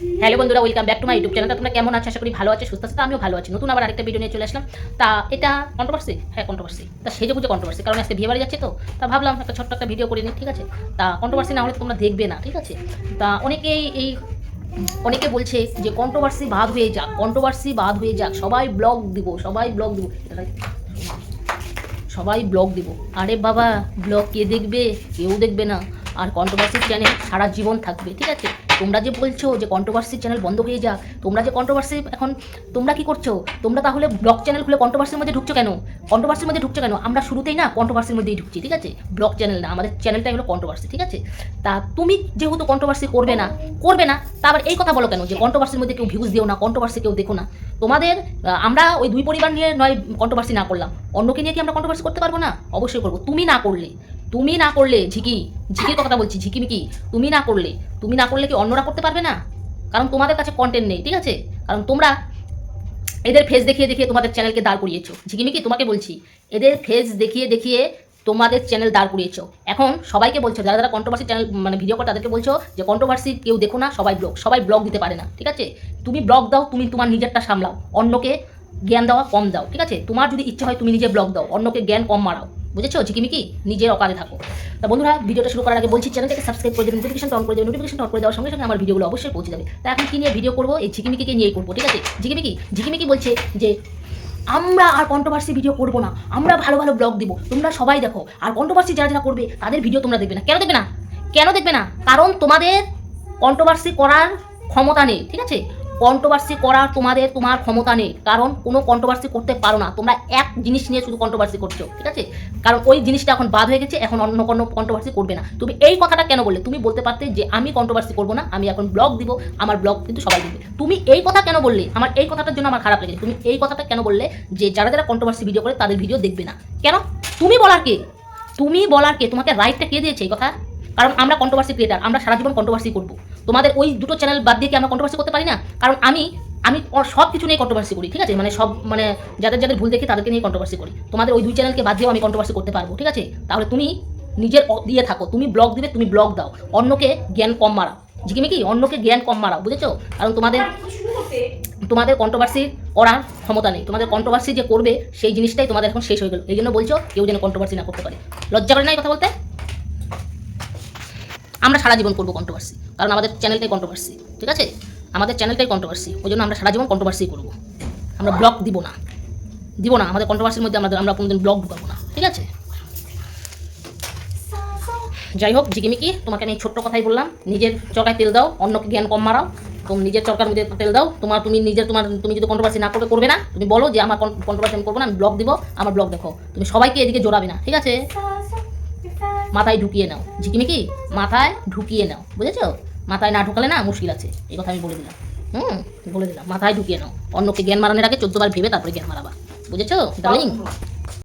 Hello বন্ধুরা welcome back to my YouTube চ্যানেলটা তোমরা কেমন আছো? আশা করি ভালো আছে, সুস্থ আছে আমিও ভালো আছি। নতুন আবার আরেকটা ভিডিও নিয়ে চলে আসলাম। তা এটা কন্ট্রোভার্সি হ্যাঁ কন্ট্রোভার্সি তা সেজে বুঝে কন্ট্রোভার্সি কারণ আজকে বিয়ে বাড়ি যাচ্ছে তো। তা ভাবলাম একটা ছোট্ট একটা ভিডিও করে নিই, ঠিক আছে? তা কন্ট্রোভার্সি না হলে তোমরা দেখবে না, ঠিক আছে? তা অনেকেই এই, অনেকে বলছে যে কন্ট্রোভার্সি বাদ হয়ে যাক কন্ট্রোভার্সি বাদ হয়ে যাক। সবাই ব্লগ দিব, সবাই ব্লগ দিব। সবাই ব্লগ দিব। আরে বাবা ব্লগ কে দেখবে? কেউ দেখবে না। আর কন্ট্রোভার্সির চ্যানেল সারা জীবন থাকবে, ঠিক আছে? তোমরা যে বলছো যে কন্ট্রোভার্সির চ্যানেল বন্ধ হয়ে যাক, তোমরা যে কন্ট্রোভার্সি এখন তোমরা কি করছ? তোমরা তাহলে ব্লগ চ্যানেল খুলে কন্ট্রোভার্সির মধ্যে ঢুকছো কেন? কন্ট্রোভার্সির মধ্যে ঢুকছো কেন? আমরা শুরুতেই না কন্ট্রোভার্সির মধ্যেই ঢুকছি, ঠিক আছে? ব্লগ চ্যানেল না, আমাদের চ্যানেলটাই হলো কন্ট্রোভার্সি ঠিক আছে? তা তুমি যেহেতু কন্ট্রোভার্সি করবে না করবে না, তা আবার এই কথা বলো কেন? যে কন্ট্রোভার্সির মধ্যে কেউ ভিউজ দিও না কন্ট্রোভার্সি কেউ দেখো না। তোমাদের আমরা ওই দুই পরিবার নিয়ে নয় কন্ট্রোভার্সি না করলাম। অন্যকে নিয়ে কি আমরা কন্ট্রোভার্সি করতে পারব না? অবশ্যই করব। তুমি না করলে তুমি না করলে ঝিকি, ঝিকির কথাটা বলছি, ঝিকিমিকি, তুমি না করলে, তুমি না করলে কি অন্যরা করতে পারবে না? কারণ তোমাদের কাছে কন্টেন্ট নেই, ঠিক আছে? কারণ তোমরা এদের ফেস দেখিয়ে দেখিয়ে তোমাদের চ্যানেলকে দাঁড় করিয়েছো। ঝিকিমিকি, তোমাকে বলছি, এদের ফেস দেখিয়ে দেখিয়ে তোমাদের চ্যানেল দাঁড় করিয়েছো। এখন সবাইকে বলছো, যারা যারা কন্ট্রোভার্সি চ্যানেল মানে ভিডিও করে তাদেরকে বলছো, যে কন্ট্রোভার্সি কেউ দেখো না, সবাই ব্লগ সবাই ব্লগ দিতে পারে না, ঠিক আছে? তুমি ব্লগ দাও, তুমি তোমার নিজেরটা সামলাও, অন্যকে জ্ঞান দেওয়া কম দাও, ঠিক আছে? তোমার যদি ইচ্ছে হয়, তুমি নিজে ব্লগ দাও, অন্যকে জ্ঞান কম মারাও বুঝেছ? ঝিকিমিকি, নিজের অকালে থাকো। তা বন্ধুরা, ভিডিওটা শুরু করার আগে বলছি চ্যানেলটাকে সাবস্ক্রাইব করে দেবেন নোটিফিকেশন অন করে দেবেন নোটিফিকেশন অন করে দেওয়ার সঙ্গে সঙ্গে আমার ভিডিওগুলো অবশ্যই পৌঁছে যাবে। তা এখন কি নিয়ে ভিডিও করব? এই ঝিকিমিকিকে নিয়েই করব, ঠিক আছে? ঝিকিমিকি ঝিকিমিকি বলছে যে, আমরা আর কন্ট্রোভার্সি ভিডিও করব না। আমরা ভালো ভালো ব্লগ দিব। তোমরা সবাই দেখো, আর কন্ট্রোভার্সি যারা যারা করবে, তাদের ভিডিও তোমরা দেখবে না। কেন দেখবে না? কেন দেখবে না? কারণ তোমাদের কন্ট্রোভার্সি করার ক্ষমতা নেই, ঠিক আছে? কন্ট্রোভার্সি করার তোমাদের তোমার ক্ষমতা নেই। কারণ কোনো কন্ট্রোভার্সি করতে পারো না। তোমরা এক জিনিস নিয়ে শুধু কন্ট্রোভার্সি করছ, ঠিক আছে? কারণ ওই জিনিসটা এখন বাদ হয়ে গেছে, এখন অন্য কোনো কন্ট্রোভার্সি করবে না। তুমি এই কথাটা কেন বললে? তুমি বলতে পারতে যে আমি কন্ট্রোভার্সি করব না, আমি এখন ব্লগ দিব, আমার ব্লগ কিন্তু সবাই দেখবে। তুমি এই কথা কেন বললে? আমার এই কথাটার জন্য আমার খারাপ লেগেছে। তুমি এই কথাটা কেন বললে যে যারা যারা কন্ট্রোভার্সি ভিডিও করে তাদের ভিডিও দেখবে না? কেন? তুমি বলার কে? তুমি বলার কে? তোমাকে রাইটটা কে দিয়েছে এই কথা? কারণ আমরা কন্ট্রোভার্সি ক্রিয়েটার আমরা সারা জীবন কন্ট্রোভার্সি করব। তোমাদের ওই দুটো চ্যানেল বাদ দিয়ে কি আমরা কন্ট্রোভার্সি করতে পারি না? কারণ আমি আমি সব কিছু নিয়ে কন্ট্রোভার্সি করি ঠিক আছে? মানে সব মানে যাদের যাদের ভুল দেখি তাদেরকে নিয়ে কন্ট্রোভার্সি করি। তোমাদের ওই দুই চ্যানেলকে বাদ দিয়েও আমি কন্ট্রোভার্সি করতে পারব ঠিক আছে? তাহলে তুমি নিজের দিয়ে থাকো তুমি ব্লগ দিবে তুমি ব্লগ দাও। অন্যকে জ্ঞান কম মারাও ঝিকিমিকি অন্যকে জ্ঞান কম মারাও বুঝেছ? কারণ তোমাদের তোমাদের কন্ট্রোভার্সি করার ক্ষমতা নেই। তোমাদের কন্ট্রোভার্সি যে করবে সেই জিনিসটাই তোমাদের এখন শেষ হয়ে গেল। এই জন্য বলছো কেউ যেন কন্ট্রোভার্সি না করতে পারে। লজ্জা করে না এই কথা বলতে? আমরা সারা জীবন করব কন্ট্রোভার্সি কারণ আমাদের চ্যানেলটাই কন্ট্রোভার্সি ঠিক আছে? আমাদের চ্যানেলটাই কন্ট্রোভার্সি ওই জন্য আমরা সারা জীবন কন্ট্রোভার্সি করব। আমরা ব্লগ দিব না দিব না, আমাদের কন্ট্রোভার্সির মধ্যে আমাদের আমরা কোনোদিন ব্লগ ঢুকাবো না, ঠিক আছে? যাই হোক ঝিকিমিকি তোমাকে আমি ছোট্ট কথাই বললাম, নিজের চরকায় তেল দাও, অন্যকে জ্ঞান কম মারাও তুমি নিজের চরকার মধ্যে তেল দাও, তোমার তুমি নিজের তোমার তুমি যদি কন্ট্রোভার্সি না করবে করবে না, তুমি বলো যে আমার কন্ট্রোভার্সি আমি করব না, আমি ব্লগ দিব, আমার ব্লগ দেখো, তুমি সবাইকে এদিকে জোড়াবে না, ঠিক আছে? মাথায় ঢুকিয়ে নাও। ঝিকিমিকি মাথায় ঢুকিয়ে নাও। বুঝেছ? মাথায় না ঢুকালে না মুশকিল আছে। এই কথা আমি বলে দিলাম। হুম? বলে দিলাম। মাথায় ঢুকিয়ে নাও। অন্যকে জ্ঞান মারানোর আগে চোদ্দবার ভেবে তারপরে জ্ঞান মারাবা। বুঝেছ? ডার্লিং